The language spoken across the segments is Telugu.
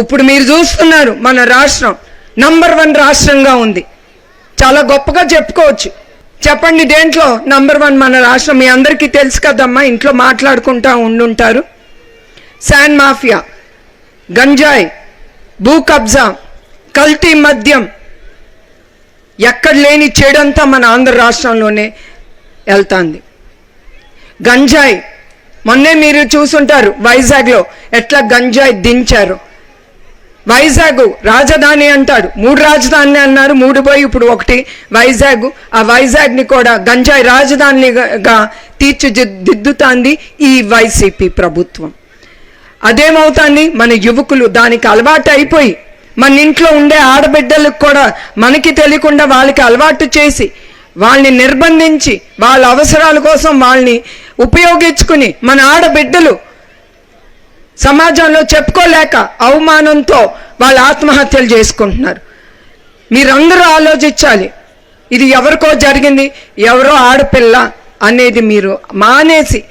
ఇప్పుడు మీరు చూస్తున్నారు మన రాష్ట్రం. నంబర్ వన్ రాష్ట్రంగా ఉంది. చాలా గొప్పగా చెప్పుకోవచ్చు. చెప్పండి దేంట్లో నంబర్ వన్ మన రాష్ట్రం? మీ అందరికీ తెలుసు కదమ్మా ఇంట్లో మాట్లాడుకుంటా ఉండుంటారు. శాన్ మాఫియా గంజాయి భూ కబ్జా కల్తీ మద్యం. ఎక్కడ లేని చెడంతా మన ఆంధ్ర రాష్ట్రంలోనే వెళ్తాంది. గంజాయి మొన్నే మీరు చూసుంటారు వైజాగ్లో ఎట్లా గంజాయి దించారు. వైజాగ్ రాజధాని అంటాడు. మూడు రాజధాని అన్నారు మూడు పోయి ఇప్పుడు ఒకటి. వైజాగ్ ఆ వైజాగ్ని కూడా గంజాయి రాజధానిగా తీర్చిదిద్దుతాంది ఈ వైసీపీ ప్రభుత్వం. అదేమవుతుంది? మన యువకులు దానికి అలవాటు అయిపోయి మన ఇంట్లో ఉండే ఆడబిడ్డలకు కూడా మనకి తెలియకుండా వాళ్ళకి అలవాటు చేసి వాళ్ళని నిర్బంధించి వాళ్ళ అవసరాల కోసం వాళ్ళని ఉపయోగించుకుని మన ఆడబిడ్డలు సమాజంలో చెప్పుకోలేక అవమానంతో వాళ్ళు ఆత్మహత్యలు చేసుకుంటున్నారు. మీరందరూ ఆలోచించాలి ఇది ఎవరికో జరిగింది ఎవరో ఆడపిల్ల అనేది మీరు మానేసి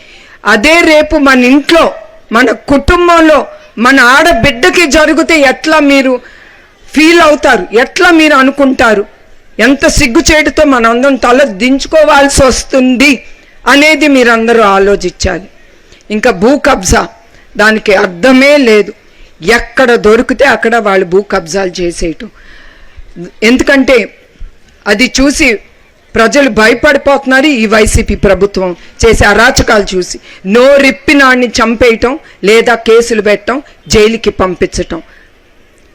అదే రేపు మన ఇంట్లో మన కుటుంబంలో మన ఆడబిడ్డకి జరిగితే ఎట్లా మీరు ఫీల్ అవుతారు ఎట్లా మీరు అనుకుంటారు ఎంత సిగ్గుచేటుతో మనందరం తల దించుకోవాల్సి వస్తుంది అనేది మీరందరూ ఆలోచించాలి. ఇంకా భూ కబ్జా. దానికి అర్థమే లేదు. ఎక్కడ దొరికితే అక్కడ వాళ్ళు భూ కబ్జాలు చేసేయటం. ఎందుకంటే అది చూసి ప్రజలు భయపడిపోతున్నారు ఈ వైసీపీ ప్రభుత్వం చేసే అరాచకాలు చూసి. నోరిప్పినాన్ని చంపేయటం లేదా కేసులు పెట్టడం జైలుకి పంపించటం.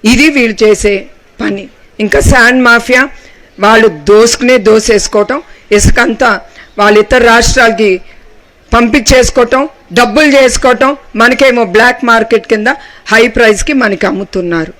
ఇది వీళ్ళు చేసే పని. ఇంకా శాండ్ మాఫియా వాళ్ళు దోసుకునే దోసేసుకోవటం. ఇసుకంతా వాళ్ళ ఇతర రాష్ట్రాలకి పంపించేసుకోవటం డబ్బులు చేసుకోవటం మనకేమో బ్లాక్ మార్కెట్ కింద హై ప్రైస్కి మనకి అమ్ముతున్నారు.